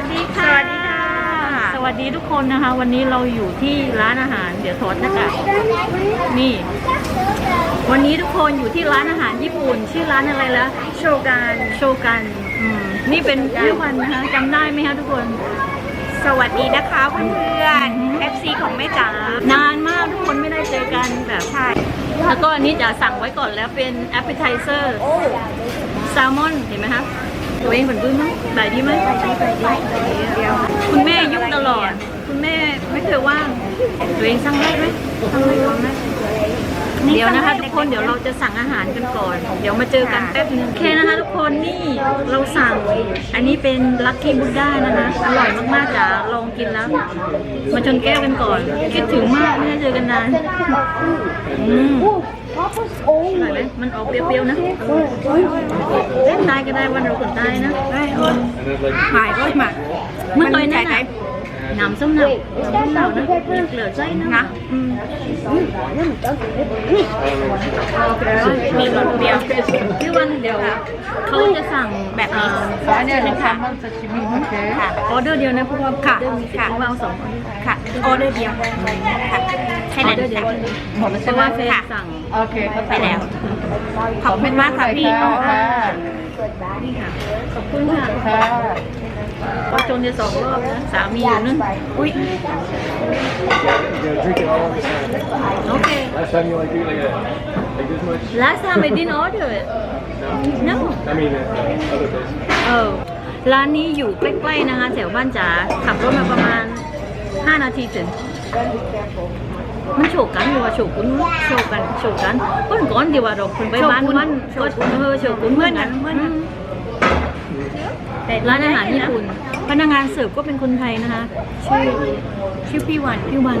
วัสดีค่ะ สวัสดีค่ะ สวัสดีทุกคนนะคะ วันนี้เราอยู่ที่ร้านอาหาร เดี๋ยวถอดหน้ากากนี่ วันนี้ทุกคนอยู่ที่ร้านอาหารญี่ปุ่น ชื่อร้านอะไรละโชกันโชกันอืมนี่เป็นพี่วันนะคะจำได้ไหมคะทุกคน สวัสดีนะคะเพื่อนอือหือๆ FC ของแม่จ๋านานมากทุกคนไม่ได้เจอกันแบบใช่แล้วก็อันนี้จะสั่งไว้ก่อนแล้วเป็น appetizer แซลมอนเห็นไหมคะ ตัวเองเหมือนปื้มไหมบ่ายดีไหมบ่ายดีบ่ายดีเดียวคุณแม่ยุ่งตลอด คุณแม่ไม่เคยว่าง ตัวเองสั่งได้ไหมสั่งได้ก่อนไหมเดี๋ยวนะคะทุกคนเดี๋ยวเราจะสั่งอาหารกันก่อน เดี๋ยวมาเจอกันแป๊บนึงโอเคนะคะทุกคนนี่เราสั่ง อันนี้เป็นลัคกี้บุด้านะคะอร่อยมากๆจ้าลองกินแล้ว มาชนแก้วกันก่อน คิดถึงมากไม่ได้เจอกันนานอืม อร่อยไหมมันออกเปรี้ยวๆนะเล่นได้ก็ได้วันเราคนได้นะได้เออหมายก็หมายเมื่อตอนใจนั้ นใจน่ะน้ำส้มหนักน้ำส้มหนักนะเหลือใจนะนะอืมมีรสเปรี้ยวพี่วันเดียวเขาจะสั่งแบบนี้เอ่อเดี๋ยวนะคะค่ะออเดอร์เดียวนะเพราะว่าค่ะค่ะเพราะว่าเอาสองออเดอร์ค่ะออเดอร์เดียวค่ะแค่นั้นค่ะหมดแล้วใช่ไหมเฟซสั่งโอเคไปแล้วขอบคุณมากค่ะพี่ค่ะนี่ค่ะขอบคุณค่ะ ก็จนจะสองรอบนะสามีอยู่นั่นอุ้ย You gotta drink it all the time. โอเค Last time you like do like, a, like this much? last time I didn't order it no I mean, at uh, other places. เออร้านนี้อยู่ใกล้ๆนะคะแถวบ้านจ๋าขับรถมาประมาณ 5 นาทีถึง มันโฉกกันหรือว่าโฉกกุนวะโฉกกันโฉกกันเพื่อนก่อนดีว่าเราคนไปบ้านวันก็เออโฉกกุนเหมือนกันเหมือนกันแต่ ร้านอาหารญี่ปุ่น พนักงานเสิร์ฟก็เป็นคนไทยนะคะ ชื่อชื่อพี่วันพี่วัน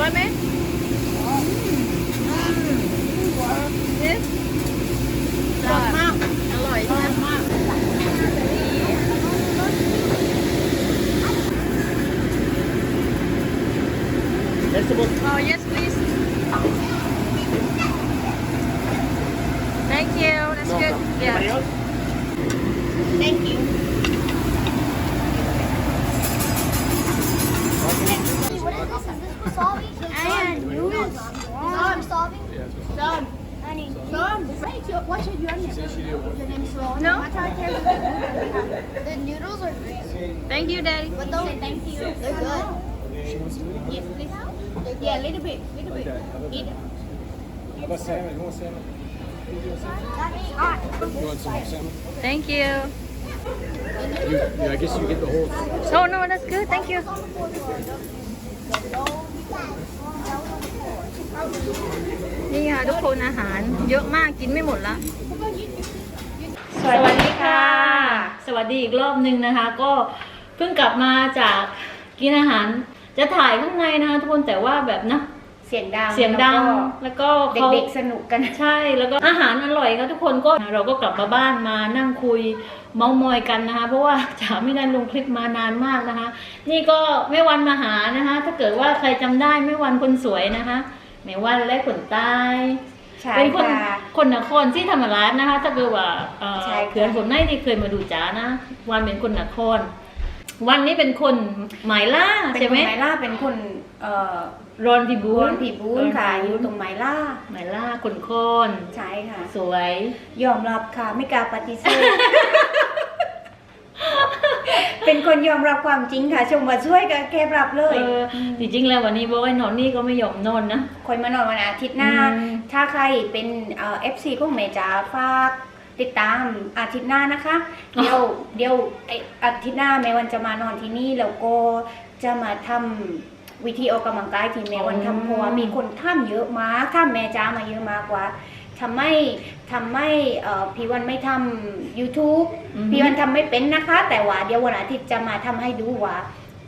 ร้อยไหม อร่อยมาก อร่อยมาก Oh yes please Thank you that's good yeah Thank you And noodles. Some solving. Some. Honey. Some. What's your name? Your name's Sloan. No. What's our character? The noodles are great. Thank you daddy But those, thank you. They're good. Yes, please. Yeah, a little bit. little bit. Eat it. How about salmon? You want salmon? That's hot. You want some salmon? Thank you You, yeah, I guess you get the whole. Oh no that's good thank you นี่ค่ะทุกคนอาหารเยอะมากกินไม่หมดละ สวัสดีค่ะ สวัสดีอีกรอบนึงนะคะ ก็เพิ่งกลับมาจากกินอาหาร จะถ่ายข้างในนะคะทุกคนแต่ว่าแบบนะ เสียงดังเสียงดังแล้วก็เขาเด็กๆสนุกกันใช่ แล้วก็อาหารอร่อยค่ะทุกคนก็เราก็กลับมาบ้านมานั่งคุยเมามอยกันนะคะ เพราะว่าจ๋าไม่ได้ลงคลิปมานานมากนะคะ นี่ก็แม่วันมาหานะคะ ถ้าเกิดว่าใครจำได้แม่วันคนสวยนะคะแม่วันและคนใต้ใช่เป็นคนค่ะคนนครที่ธรรมราชนะคะ ถ้าเกิดว่าเอ่อใช่ค่ะเพื่อนคนไหนที่เคยมาดูจ๋านะวันเป็นคนนคร วันนี้เป็นคนหมายล่าเป็นใช่คไหมนไมล่าเป็นคนเอ่อรอนพิบูบุลญผีบุญค่ะอยู่ตรงไมล่าหมายล่าคนครใช่ค่ะ สวย ยอมรับค่ะไม่กล้าปฏิเสธ เป็นคนยอมรับความจริงค่ะ ชมว่าช่วยก็แกรับเลเอย อจริงๆแล้ววันนี้บอกให้นอนนี่ก็ไม่ยอมนอนนะ คอยมานอนวันอาทิตย์หน้า อืมถ้าใครเป็นเอ่อฟซีของเมจ๋าฝาก ติดตามอาทิตย์หน้านะคะ เดี๋ยวเดี๋ยวไออาทิตย์หน้าแม่วันจะมานอนที่นี่แล้วก็จะมาทำวิธีออกกำลังกายที่แม่วันทำเพราะว่ามีคนท่ามเยอะมากท่ามแม่จ๋ามาเยอะมากกว่าทำไมทำไมเอ่อพี่วันไม่ทำ YouTube อืม พี่วันทำไม่เป็นนะคะ แต่ว่าเดี๋ยววันอาทิตย์จะมาทำให้ดูว่า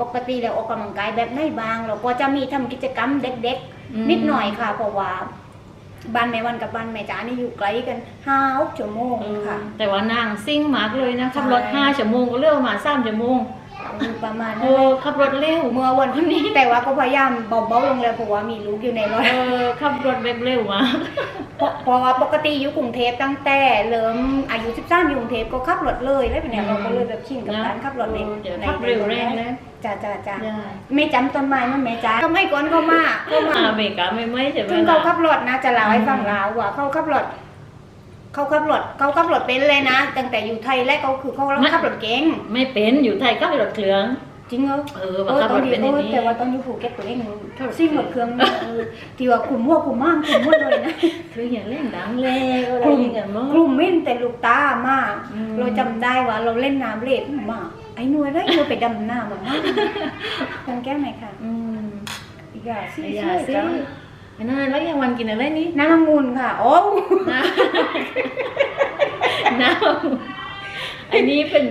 ปกติแล้วออกกำลังกายแบบไหนบ้างแล้วก็จะมีทำกิจกรรมเด็กอืมๆนิดหน่อยค่ะเพราะว่า บ้านแม่วันกับบ้านแม่จ๋านี่อยู่ไกลกันห้าหกชั่วโมงเออค่ะ แต่ว่านางซิ่งมากเลยนะขับรถใช่ห้าชั่วโมงก็เร็วมาสามชั่วโมงอยู่ประมาณเอนั้นเลอยขับรถเร็วเมื่อวันคนนี้ แต่ว่าก็พยายามเบาๆลงเลยเพราะว่ามีลูกอยู่ในรถเออขับรถแบบเร็วมากเพราะเพราะว่าปกติอยู่กรุงเทพตั้งแต่เริ่มอายุ13อยู่กรุงเทพก็ขับรถเลยแล้วเป็นเนี่ยเราก็เลยแบบชินกับการขับรถในเดี๋ยวในขับเร็วแรงนะ จ้าจ้าจ้าได้ไม่จำต้นไม้มันแม่จ๋าก็ไม่ก่อนเขามาเขามาอเมริกาไม่ไม่ใช่ไหมถึงเขาขัล่ะบรถนะจะเล่าให้ฟังลาวว่าเขาขับรถเขาขับรถเขาขับรถเป็นเลยนะตั้งแต่อยู่ไทยแรกเขาคือเขาขับรถเก่งไม่เป็นอยู่ไทยขับรถเครื่อง จริงเหรอเออว่าขับรถเป็นเออย่างอนี้ แต่ว่าตอนอยู่ภูเก็ตตัวเองซิ่งรถเครื่องเออที่ว่าคุมหัวคุมม่างคุมหัวเลยนะ คืออย่างเล่นดังแล้วอะไรกลุ่มอย่างเงี้ยมั้ง กลุ่มเม่นแต่ลูกตามาก อืม เราจำได้ว่าเราเล่นน้ำเล่นมากไอ้หน่วยได้หน่วยไปดำน้ำมามากกันแก้มไหมค่ะอืมอย่าสิอย่าสิจังไอ้นั่นแล้วยังวันกินอะไรนี่น้ำองุ่นค่ะ โอ้น้ำน้ำอันนี้เป็น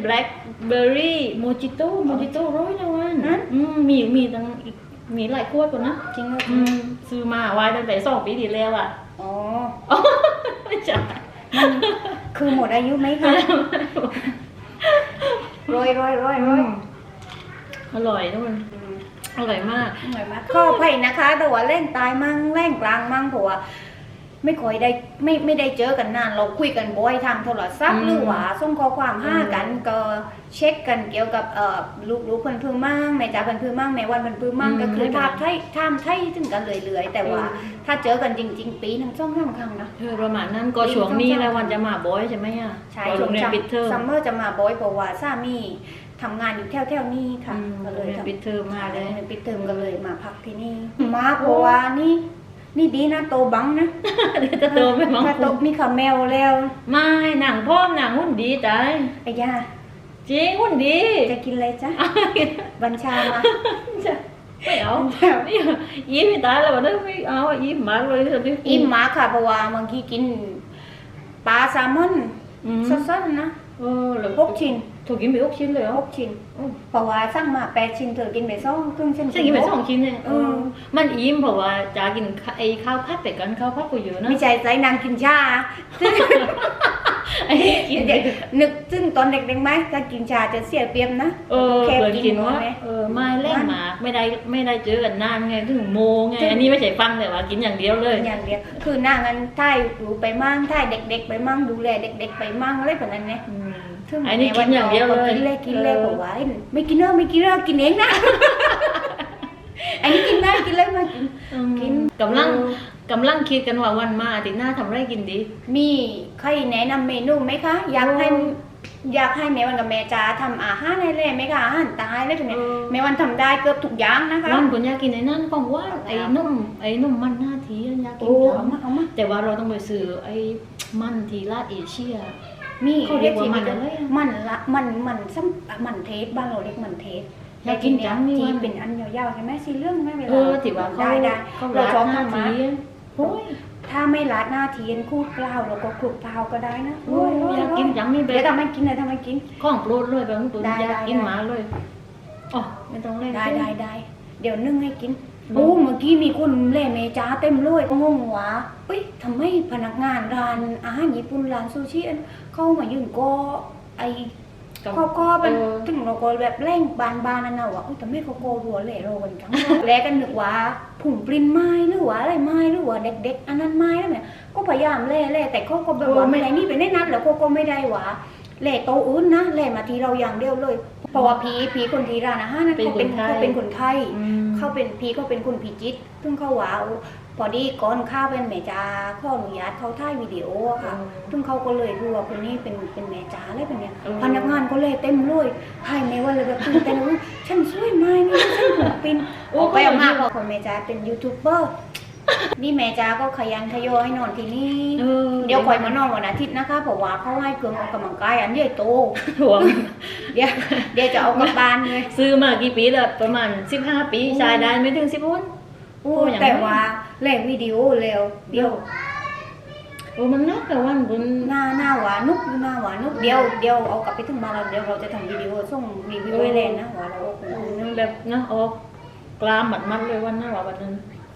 blackberry mojito mojito ร้อยนะวันอืมมีมีตั้งอีกมีหลายขวดกว่านะ จริงเหรออืมซื้อมาไว้ตั้งแต่สองปีที่แล้วอะอ๋อไม่ใช่มันคือหมดอายุไหมคะร้อยร้อยร้อยร้อยอร่อยทุกคนอร่อยมาก อร่อยมากก็ไผ่นะคะแต่ว่าเล่นตายมั่งเล่นกลางมั่งเพราะว่า ไม่ค่อยได้ไม่ไม่ได้เจอกันนาน เราคุยกันบ่อยทางโทรศัพอืท์มหรือว่าส่งข้อความหาอืมกันก็เช็คกันเกี่ยวกับเอ่อลูกลูกเพิ่นพื้นมั่งแม่จ๋าเพิ่นพื้นมั่งแม่วันเพิ่นพื้นมั่งก็คือทาบไทยทามไทยถึงกันเรื่อยๆแต่ว่า ถ้าเจอกันจริง ๆ ปีหนึงสองสามครั้งนะเออประมาณนั้นก็ช่วงนี้แล้ววันจะมาบ่อยใช่ไหมอะใช่พอโรงเรียนปิดเทอมซัมเมอร์จะมาบ่อยเพราะว่าสามีทำงานอยู่แถวๆนี้ค่ะอืมก็โรเลงยเรียนทำปิดเทอมมาเลยปิดเทอมก็เลยมาพักที่นี่มาเพราะว่านี่ นี่ดีนะโตบังนะเดี๋ยวจะโตไม่มองถ้าโตมีขาแมวแล้ว ไม่หนังพ่อมหนังหุ่นดีตายไอ้ย่าจริงหุ่นดี จะกินอะไรจ๊ะบัญชามาไม่เอานี่ยิ้มไม่ตายแล้ววันนั้นไม่เอายิ้มมากเลยตอนนี้อิ่มมากค่ะเพราะว่าบางทีกินปลาแซลมอนอืมสดๆนะเออแล้วหกชิ้น ถูกกินไปหกชิ้นเลยเหรอหกชิ้นเพราะว่าสั่งมาแปดชิ้นเธอกินไปสองครึ่งชิ้นฉันกินไปสองชิ้นเองเออมันอิ่มเพราะว่าจะกินไอ้ข้าวผัดไปกันข้าวผัดกูอยู่นะไม่ใช่ใจนางกินชาซึ่งไอ้กินเด็กนึกซึ่งตอนเด็กๆไหมถ้ากินชาจะเสียเปรียบนะเออแค่เปิดกินหมดว่าไหมเออไม่แลกหมากไม่ได้ไม่ได้เจอกันนานไงถึงโมไงอันนี้ไม่ใช่ฟังแต่ว่ากินอย่างเดียวเลยอย่างเดียวคือหน้างันท่ายดูไปมั่งท่ายเด็ก ๆ ไปมั่งดูแลเด็ก ๆ ไปมั่งอะไรแบบนั้นเนี่ย อืมซึ่งอันนี้กินอย่างเดียวเลยกินเลยกินเลยบอกว่าไม่กินเนอะไม่กินเนอะกินเองนะอันนี้กินได้กินเลยมากินอืมกินกำลังกำลังคิดกันว่าวันมาอาทิตย์หน้าทำอะไรกินดี มีใครแนะนำเมนูไหมคะ อยากให้อยากให้แม่วันกับแม่จ๋าทำอาหารอะไรไหมคะอาหารใตายอะไรแบบเนี้ยแม่วันทำได้เกือบทุกอย่างนะคะวันคุณอยากกินไอ้นั่นของว่านไอ้นุ่มไอ้นุ่มมันหน้าทีอยากกินโอ้จัเอางมาเอามาแต่ว่าเราต้องไปซื้อไอ้มันทีลาดเอเชีย มีเขาเรียกว่ามันอะไรอะมันละมันมันซ้ำมันเทสบ้านเราเรียกมันเทสอยากกินจังนี่ที่วันเป็นอันยาวๆใช่ไหมสีเรื่องไหมเวลาเออถือว่าเขาได้ได้เขาเราราดชอบหน้าทำมาทีโอ้ยถ้าไม่รัดหน้าเทียนคูดเปล่าเราก็คลุกเปล่าก็ได้นะโอ้ยอยากกินจังนี่แบเดี๋ยวบทำให้กินเลยทำให้กินของโปรดเลยบางตัวได้อยากกินได้หมาเลยอ๋อไม่ต้องเล่นได้เส้นได้ได้เดี๋ยวนึ่งให้กินอืมโอ้เมื่อกี้มีคนเล่เมจ้าเต็มเลยงงวะเอ้ยทำไมพนักงานร้านอาหารญี่ปุ่นร้านซูชิอัน เข้ามายืนก็ไอกเขาก็เป็นเออถึงเราก็แบบเร่งบานบานๆนั่นนะว่าอุ๊ยแต่ไม่เขาโกรัวเหล่โรกันจังแลกันนึกว่าผุ่มปรินไม้หรือว่าอะไรไม้หรือว่าเด็กๆอันนั้นไม้แล้วเนี่ยก็พยายามเล่เล่แต่เขาก็แบบว่าไม่ได้นี่เป็นได้นัดแล้วเขาก็ไม่ได้ว่าเล่โตะอื่นนะเล่มาทีเราอย่างเดียวเลยเพราะว่าพีพีคนทีร้านอาหารนั้นเขาเป็นเขาเป็นคนไทยอืมเขาเป็นพี่เขาเป็นคนพิจิตรซึ่งเขาว่าเอา พอดีก่อนข้าวเป็นแม่จาขออนุญาตเขาถ่ายวิดีโออะค่ะ ซึ่งเขาก็เลยรู้ว่าคนนี้เป็นเป็นแม่จาอะไรแบบเนี้ยเออพนักงานก็เลยเต็มเลยให้แม่ว่าเลยแบบตื่นเต้นว่าฉันสวยไหมนี่ฉันผมเป็นออกไปออกมาบอกคนแม่จาเป็นยูทูบเบอร์นี่แม่จาก็ขยันขยอให้นอนที่นี่เออเดี๋ยวคอยมานอนวันอาทิตย์นะคะเพราะว่าเขาให้เครื่องออกกำลังกายอันใหญ่โต ห่วง เดี๋ยวเดี๋ยวจะเอากลับบ้านเลยซื้อมากี่ปีแล้วประมาณ 15 ปีใช้ได้ไม่ถึง10วันโอ้โอ้อย่างนั้นแต่ว่า เล่นวิดีโอเร็วเดี๋ยวโอ้มันนักแต่วันบนหน้าหน้าหวานนุกหน้าหวานนุกเดี๋ยวเดี๋ยวเอากลับไปถึงบ้านเราเดี๋ยวเราจะทำวิดีโอส่งรีวิวไว้เลยนะว่าเราโอ้โหมันแบบนะออกกลามหมัดมันเลยวันนั้นว่าวันนั้น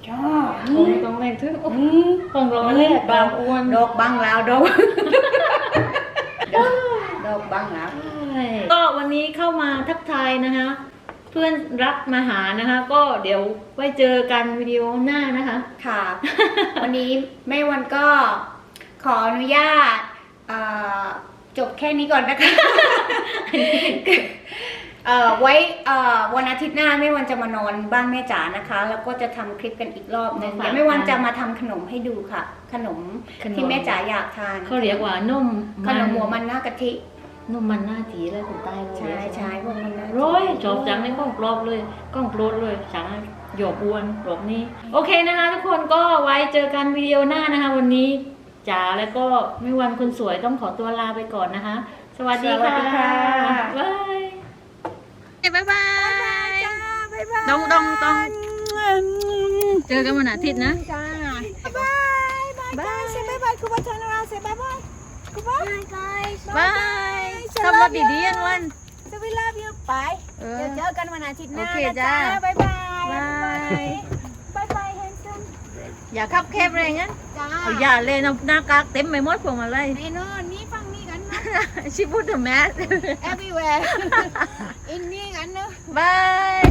จ้าขอนี่งต้องแรงทึ่งนี่ของเราแรกกลามอ้วนดอกบังลาวดอกดอกดอกบังลาวใช่ก็วันนี้เข้ามาทักทายนะคะ เพื่อนรักมาหานะคะ ก็เดี๋ยวไว้เจอกันวิดีโอหน้านะคะ ค่ะ วันนี้แม่วันก็ขออนุญาตเอ่อจบแค่นี้ก่อนนะคะเอ่อไว้เอ่อวันอาทิตย์หน้าแม่วันจะมานอนบ้านแม่จ๋านะคะ แล้วก็จะทำคลิปกันอีกรอบหนึงมาฝากเดี๋ยวแม่วันจะมาทำขนมให้ดูค่ะขนมขนมที่แม่จ๋าอยากทานเขาเรียกว่านุ่มขนมหัวมันหน้ากะทิ นุ่มมันหน้าจีเลยคนใต้เลยใช่ใช่พวกมันนะร้อยจบจังในกล้องกรอบเลยกล้องโปรดเลยจังหยอกอ้วนรอบนี้โอเคนะคะทุกคนก็ไว้เจอกันวิดีโอหน้านะคะ วันนี้จ๋าแล้วก็ไม่วันคนสวยต้องขอตัวลาไปก่อนนะคะ สวัสดีสวัสดีค่ะบายบ๊ายบายต้องต้องต้องเจอกันวันอาทิตย์นะ Bye bye. Bye bye. Say bye bye. Kuba turn around. Say bye bye. Kuba. Bye guys. บายทำรถดีๆอันวัน So we love you. Bye. เออเดี๋ยวเจอกันวันอาทิตย์หน้าโอเคนะจ้าจ๊ะบ๊ายบาย บาย บายบาย handsome อย่าขับแคบเลยงั้นจ้าเอาอย่าเลยนะหน้ากากเต็มไปหมดพวงมาลัยแน่นอนนี่ฟังนี่กันนะชิพูดถึงแมส everywhere อินนี่กันเนอะ บาย